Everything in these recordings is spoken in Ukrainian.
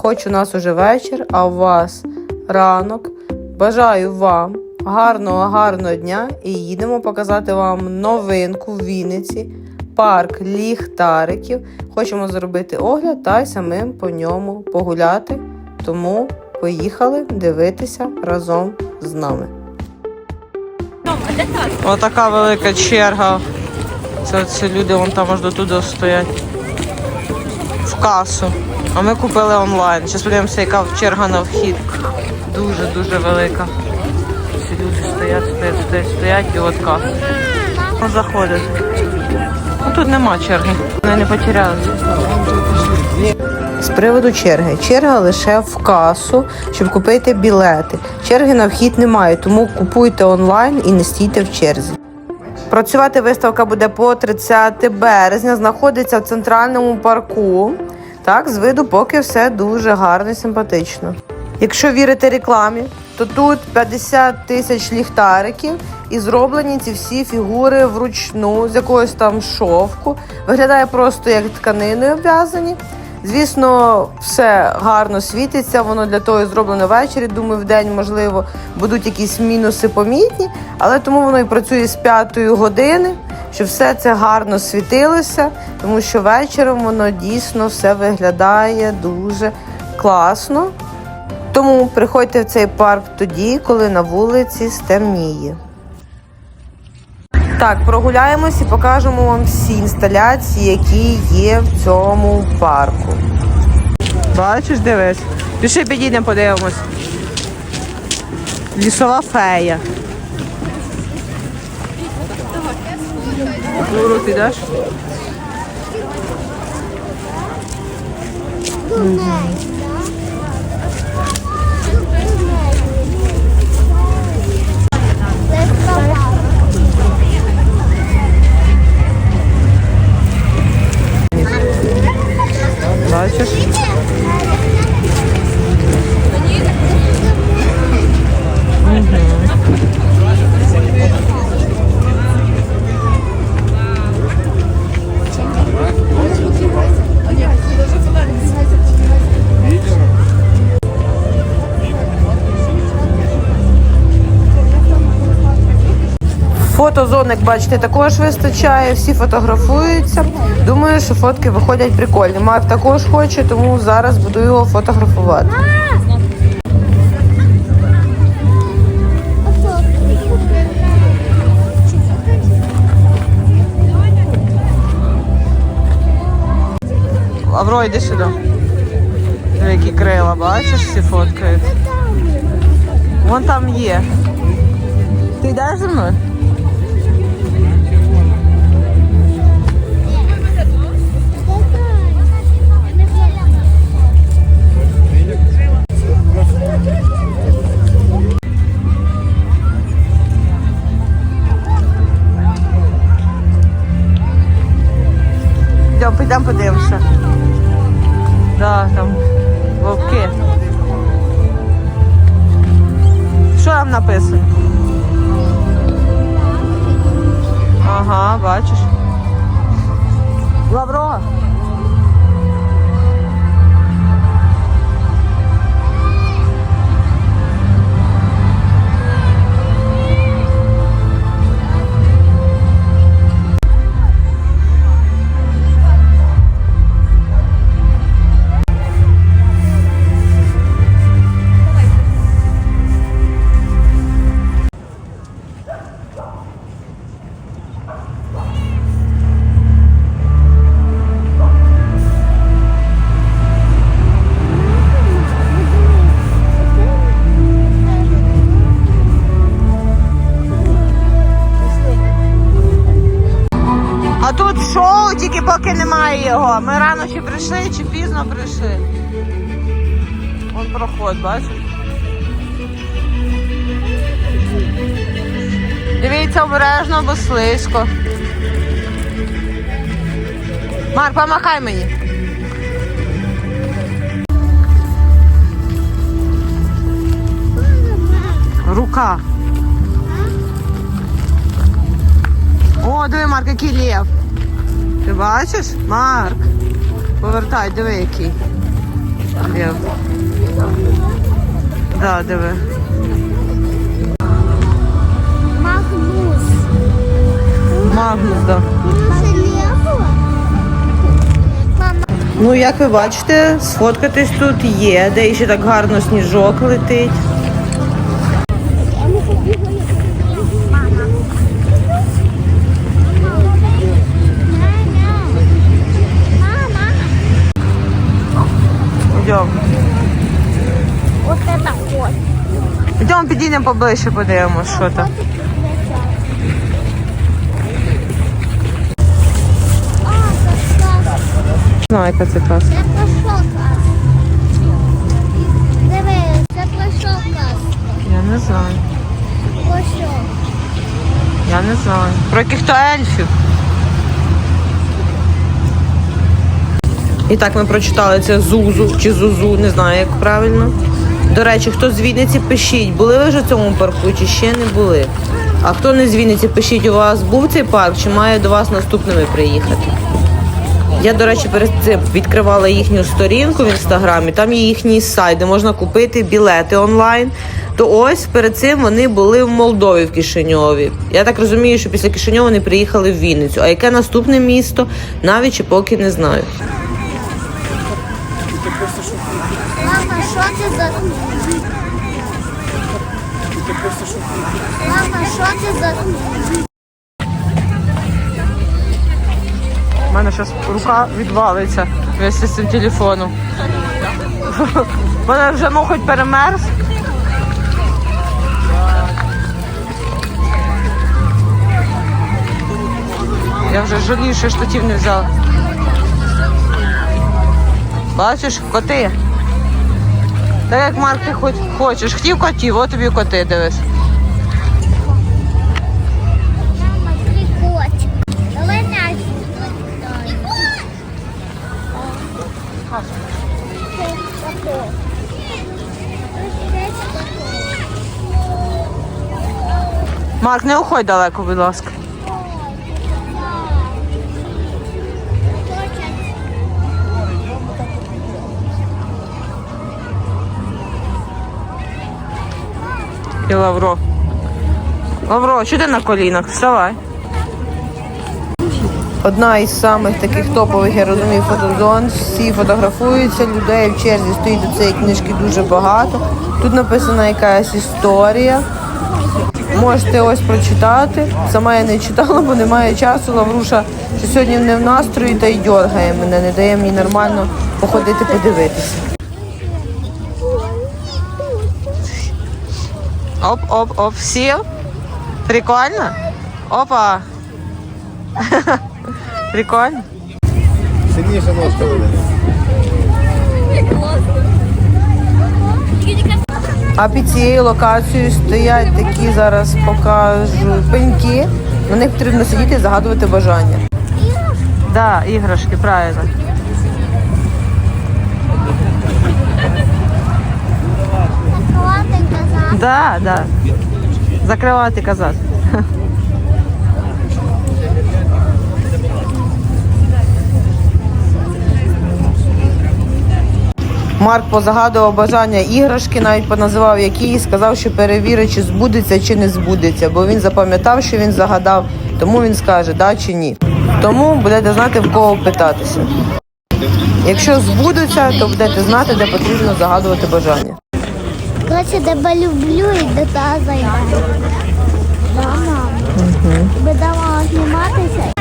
Хоч у нас уже вечір, а у вас ранок. Бажаю вам гарного, гарного дня і їдемо показати вам новинку в Вінниці. Парк ліхтариків. Хочемо зробити огляд та й самим по ньому погуляти. Тому поїхали дивитися разом з нами. Отака велика черга. Це, це люди вон там аж до туди стоять. Касу. А ми купили онлайн. Зараз подивимося, яка черга на вхід. Дуже-дуже велика. Всі люди стоять, стоять, стоять, стоять і от каса. Ну, заходять. Ну, тут нема черги. Вони не потерялися. З приводу черги. Черга лише в касу, щоб купити білети. Черги на вхід немає, тому купуйте онлайн і не стійте в черзі. Працювати виставка буде по 30 березня. Знаходиться в центральному парку. Так, з виду поки все дуже гарно і симпатично. Якщо вірити рекламі, то тут 50 тисяч ліхтариків і зроблені ці всі фігури вручну з якогось там шовку. Виглядає просто як тканиною обв'язані. Звісно, все гарно світиться, воно для того і зроблено ввечері. Думаю, в день, можливо, будуть якісь мінуси помітні, але тому воно і працює з п'ятої години, щоб все це гарно світилося, тому що вечором воно дійсно все виглядає дуже класно. Тому приходьте в цей парк тоді, коли на вулиці стемніє. Так, прогуляємось і покажемо вам всі інсталяції, які є в цьому парку. Бачиш, дивись. Пішли підійдемо, подивимось. Лісова фея. Уру підеш? Бачиш? Фотозон, як бачите, також вистачає, всі фотографуються. Думаю, що фотки виходять прикольні. Марк також хоче, тому зараз буду його фотографувати. Авро, йди сюди. Диви, Які крила, бачиш, всі фоткають. Вон там є. Ти йдеш зі мною? Підемо подивимося. Да, там вовки. Що там написано? Ага, бачиш. Лавро. Тільки поки немає його. Ми рано чи прийшли, чи пізно прийшли. Вон проход, бачиш? Дивіться обережно, бо слизько. Марк, помахай мені. Рука. О, диви, Марк, який лев. Ти бачиш? Марк. Повертай, диви який. Є. Да, диви. Магнус. Магнус? Мама, Ну, як ви бачите, сфоткатись тут є, де ще так гарно сніжок летить. Йдемо. вот это вот. Йдемо, підійдемо поближче, подивимось, що там. Це. Знаю, яка це клас. Це пройшов клас. Диви, це пройшов клас. Я не знаю. Пройшов. Я не знаю. Про яких-то ельфів. І так ми прочитали це Зузу чи Зузу, не знаю, як правильно. До речі, хто з Вінниці, пишіть, були ви вже в цьому парку чи ще не були? А хто не з Вінниці, пишіть, у вас був цей парк чи має до вас наступними приїхати? Я, до речі, перед цим відкривала їхню сторінку в інстаграмі. Там є їхній сайт, де можна купити білети онлайн. То ось перед цим вони були в Молдові в Кишиньові. Я так розумію, що після Кишиньова вони приїхали в Вінницю. А яке наступне місто, навіть чи поки не знаю. Мама, що це за... Мама, що це за... У мене зараз рука відвалиться вместе з цим телефоном. Мене вже ну хоч перемерз. Я вже жалію, що штатів не взяла. Бачиш, коти. Так як Марк, ти хоч хочеш. Хотів котів, от тобі коти дивись. Марк, не уходь далеко, будь ласка. І Лавро. Лавро, що ти на колінах? Вставай. Одна із самих таких топових, я розумію, фотозон. Всі фотографуються, людей в черзі стоїть до цієї книжки дуже багато. Тут написана якась історія. Можете ось прочитати. Сама я не читала, бо немає часу. Лавруша що сьогодні не в настрої та й дьоргає мене, не дає мені нормально походити подивитися. Оп, оп, оп, сів. Прикольно? Опа. Прикольно. Сильніше ножка буде. А під цією локацією стоять такі зараз покажу пеньки. На них потрібно сидіти і загадувати бажання. Так, да, іграшки, правильно. Закривати казав. Да, да. Закривати казати. Марк позагадував бажання іграшки, навіть поназивав які і сказав, що перевірить, чи збудеться чи не збудеться, бо він запам'ятав, що він загадав, тому він скаже, да чи ні. Тому будете знати, в кого питатися. Якщо збудеться, то будете знати, де потрібно загадувати бажання. Короче, тебе люблю і до та зайду. Да, мама. Ви давала зніматися.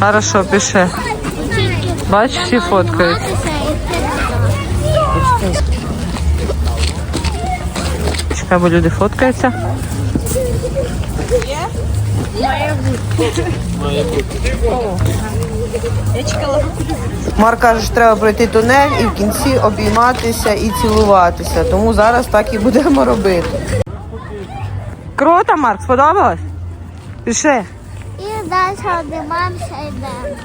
Хорошо, пиши. Бач, всі фоткають. Чекай, бо люди фоткаються. Марк каже, що треба пройти тунель і в кінці обійматися і цілуватися. Тому зараз так і будемо робити. Круто, Марк, сподобалось? Пиши. І далі обнімаємося і йдемо.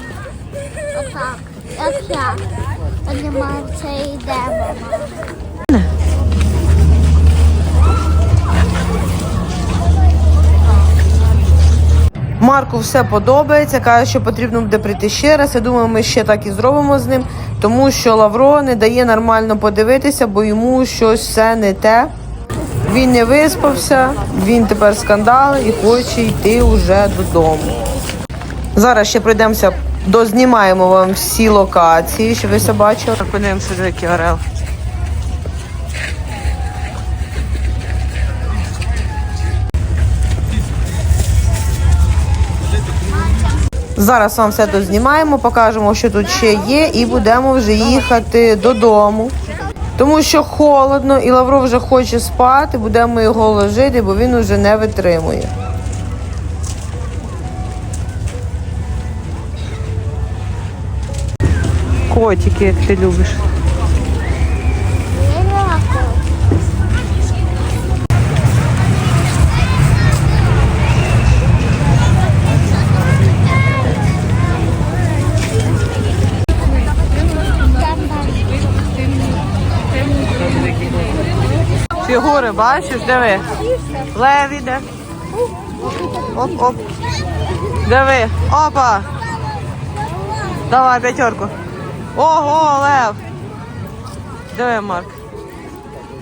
Отак. Як я. Обнімаємося і йдемо. Марку все подобається, каже, що потрібно буде прийти ще раз. Я думаю, ми ще так і зробимо з ним, тому що Лавро не дає нормально подивитися, бо йому щось все не те. Він не виспався, він тепер скандал і хоче йти вже додому. Зараз ще пройдемося, дознімаємо вам всі локації, щоб ви все бачили. Подивимося, який орел. Зараз вам все дознімаємо, покажемо, що тут ще є, і будемо вже їхати додому. Тому що холодно і Лавров вже хоче спати, будемо його ложити, бо він уже не витримує. Котики, як ти любиш. Фігури, бачиш, диви. Лев іде. Оп, оп. Диви. Опа. Давай п'ятерку. Ого, лев. Диви, Марк.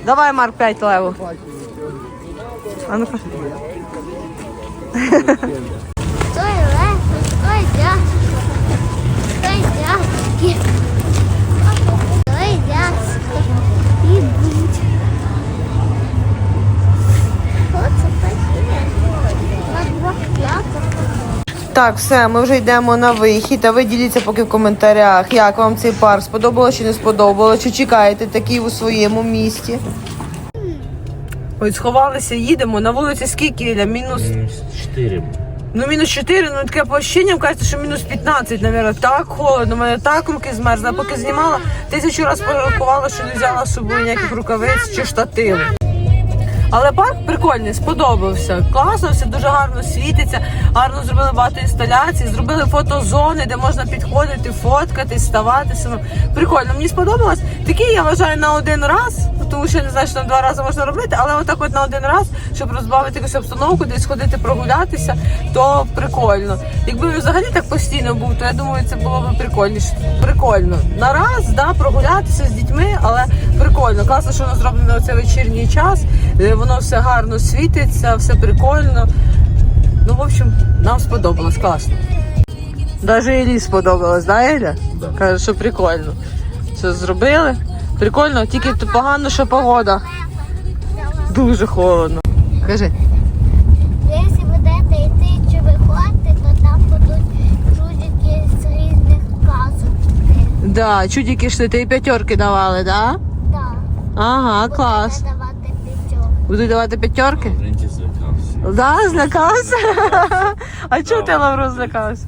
Давай, Марк, п'ять леву. А ну-ка. Стой, лев, стой, дядьки. Стой, дядьки. Так, все, ми вже йдемо на вихід. А ви діліться поки в коментарях, як вам цей парк сподобалось чи не сподобалось, чи чекаєте такий у своєму місті. Ось сховалися, їдемо. На вулиці скільки Ілля? Мінус 4. Ну, мінус 4, ну таке по ощущенням кажеться, що мінус 15, мабуть. Так холодно, у мене так руки змерзли. А поки знімала, тисячу раз порахувала, що не взяла з собою ніяких рукавиць чи штативу. Але парк прикольний, сподобався. Класно, все дуже гарно світиться, гарно зробили багато інсталяцій, зробили фотозони, де можна підходити, фоткатись. Ну, прикольно, мені сподобалось. Такий я вважаю на один раз, тому що не знаю, що там два рази можна робити, але отак от на один раз, щоб розбавити якусь обстановку, десь ходити прогулятися, то прикольно. Якби він взагалі так постійно був, то я думаю, це було б прикольніше. Прикольно. На раз, да, прогулятися з дітьми, але прикольно. Класно, що воно зроблено в цей вечірній час. Е, Воно все гарно світиться, все прикольно. Ну, в общем, нам сподобалось, класно. Даже Ілі сподобалось, да, Еля? Да. Каже, що прикольно. Це зробили. Прикольно, тільки погано, що погода. Дуже холодно. Кажи. Якщо будете йти чи виходити, то там будуть чудики з різних казок. Да, чудики йшли, ти і п'ятерки давали, да? Так. Ага, клас. Будуть давати п'ятерки? Ренті злякався. Да, злякався. А чого ти Лавро злякався?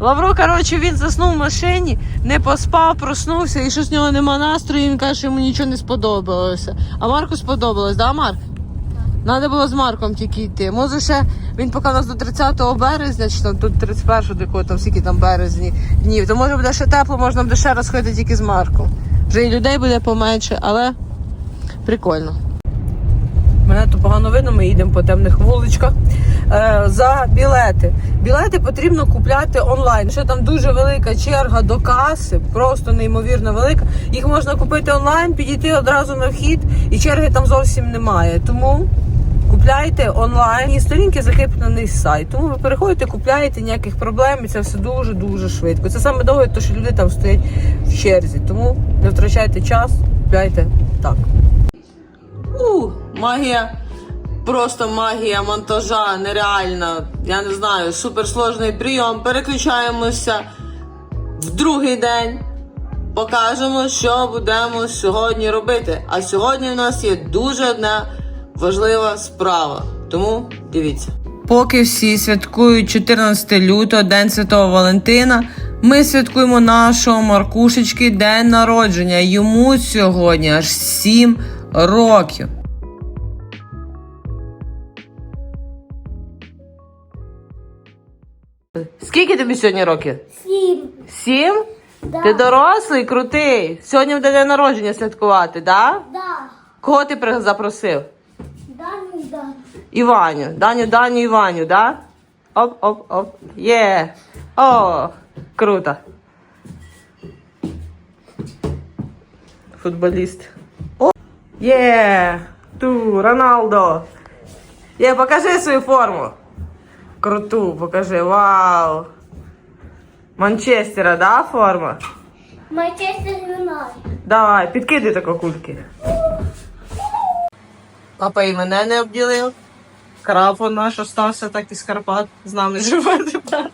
Лавро, коротше, він заснув в машині, не поспав, проснувся, і що з нього нема настрою, і він каже, що йому нічого не сподобалося. А Марку сподобалось, да, Марк? Треба було з Марком тільки йти. Може ще він поки у нас до 30 березня, чи там тут 31 до якого там скільки там березні днів, то може буде ще тепло, можна буде ще раз ходити тільки з Марком. Вже і людей буде поменше, але прикольно. Мене тут погано видно, ми їдемо по темних вуличках. Е, за білети. Білети потрібно купляти онлайн. Ще там дуже велика черга до каси, просто неймовірно велика. Їх можна купити онлайн, підійти одразу на вхід, і черги там зовсім немає. Тому купляйте онлайн. І сторінки закріплений сайт. Тому ви переходите, купляєте ніяких проблем, і це все дуже дуже швидко. Це саме довго, то що люди там стоять в черзі. Тому не втрачайте час, купляйте так. У, магія. Просто магія монтажа нереальна. Я не знаю, суперсложний прийом. Переключаємося в другий день. Покажемо, що будемо сьогодні робити. А сьогодні у нас є дуже одна важлива справа. Тому дивіться. Поки всі святкують 14 лютого, День Святого Валентина, ми святкуємо нашого Маркушечки день народження. Йому сьогодні аж 7 років. Скільки тобі сьогодні років? Сім. Сім? Да. Ти дорослий, крутий. Сьогодні буде день народження святкувати, да? Да. Кого ти запросив? Даню, Даню. Іваню. Даню, Даню, Іваню, да? Оп, оп, оп. Є. О, круто. Футболіст. О, є. Ту, Роналдо. Є, покажи свою форму. Круту, покажи. Вау. Манчестера, да, форма? Манчестер Юнайтед. Давай, підкидай тако кульки. Папа і мене не обділив. Крапо наш остався так із Карпат. З нами живе тепер.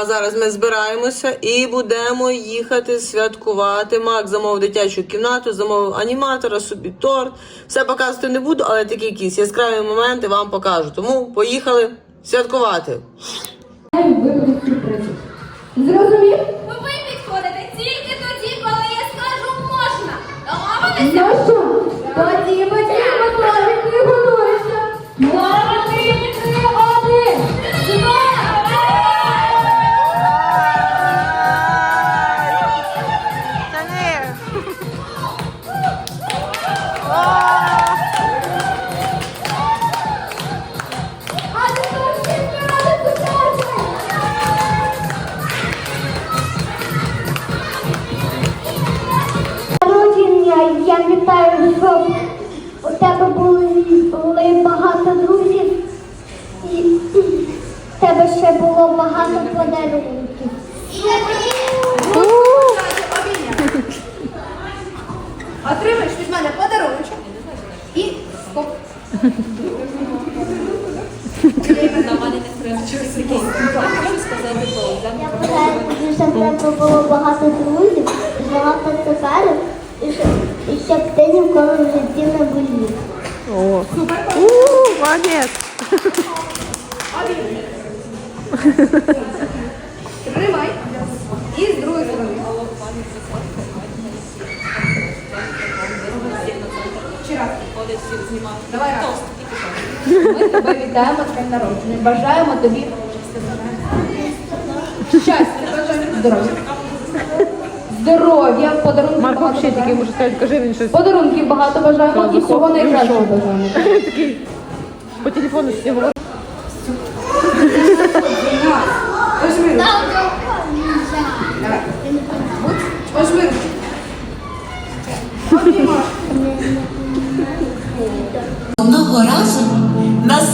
А зараз ми збираємося і будемо їхати святкувати. Мак замовив дитячу кімнату, замовив аніматора, собі торт. Все показувати не буду, але такі якісь яскраві моменти вам покажу. Тому поїхали святкувати. Зрозумів? Ви підходите тільки тоді, коли я скажу можна. Домовились? Ну що? Тоді батьки багато подарунків. Отримаєш від мене подарунок. І стоп. Я бажаю тобі, щоб було багато друзів, багато цукерок, і щоб, і ти ніколи в житті не болів. О. У, молодець. І з другої сторони. Ще раз. Давай раз. Ми тебе вітаємо з днем народження. Бажаємо тобі щастя, здоров'я. Здоров'я, подарунків Марко багато взагалі такий бажаємо. може сказати, кажи він щось Подарунків багато бажаємо і всього найкращого бажаємо. по телефону всі говорить.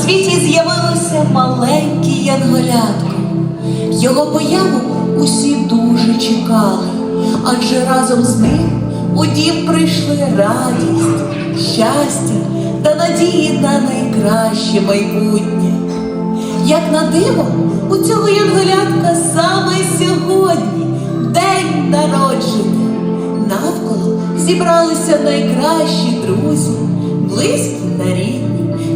Світі з'явилося маленьке янголятко. Його появу усі дуже чекали, адже разом з ним у дім прийшли радість, щастя та надії на найкраще майбутнє. Як на диво, у цього янголятка саме сьогодні день народження. Навколо зібралися найкращі друзі, близькі та рідні,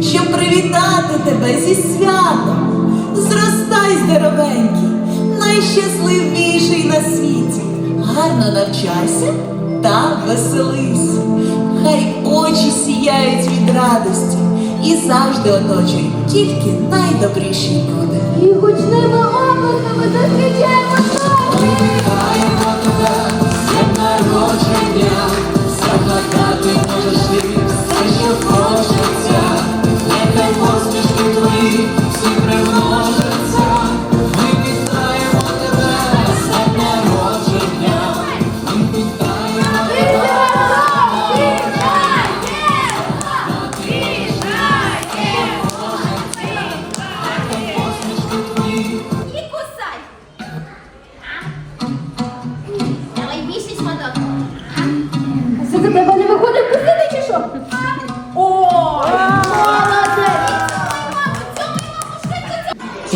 щоб привітати тебе зі святом. Зростай здоровенький, найщасливіший на світі. Гарно навчайся та веселись. Хай очі сіяють від радості і завжди оточують тільки найдобріші люди. І гучними обласками зустрічаємо тебе!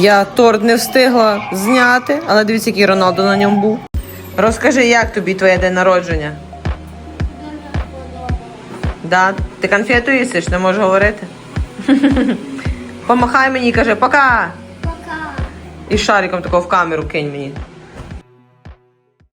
Я торт не встигла зняти, але дивіться, який Роналду на ньому був. Розкажи, як тобі твоє день народження? Да? Ти конфету їсиш, не можеш говорити? Помахай мені і кажи пока! Пока. І шариком такого в камеру кинь мені.